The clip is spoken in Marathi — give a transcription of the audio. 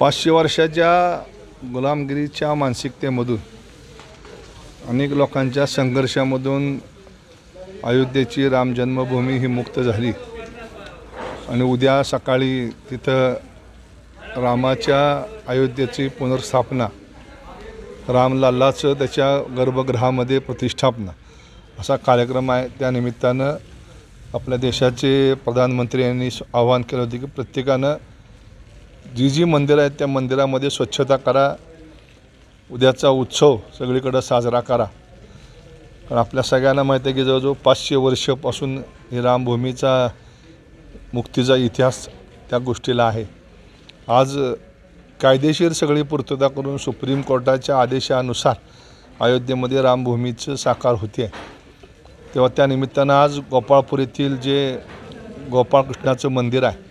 पाचशे वर्षाच्या गुलामगिरीच्या मानसिकतेमधून अनेक लोकांच्या संघर्षामधून अयोध्येची राम जन्मभूमी ही मुक्त झाली. आणि उद्या सकाळी तिथं रामाच्या अयोध्येची पुनर्स्थापना रामलाल्लाचं त्याच्या गर्भगृहामध्ये प्रतिष्ठापना असा कार्यक्रम आहे. त्यानिमित्तानं आपल्या देशाचे प्रधानमंत्री यांनी आवाहन केलं होतं की प्रत्येकानं जी जी मंदिरं आहेत त्या मंदिरामध्ये स्वच्छता करा. उद्याचा उत्सव सगळीकडं साजरा करा. कारण आपल्या सगळ्यांना माहिती आहे की जवळजवळ पाचशे वर्षापासून ही रामभूमीचा मुक्तीचा इतिहास त्या गोष्टीला आहे. आज कायदेशीर सगळी पूर्तता करून सुप्रीम कोर्टाच्या आदेशानुसार अयोध्येमध्ये रामभूमीचं साकार होते तेव्हा त्या निमित्तानं आज गोपाळपूर येथील जे गोपाळकृष्णाचं मंदिर आहे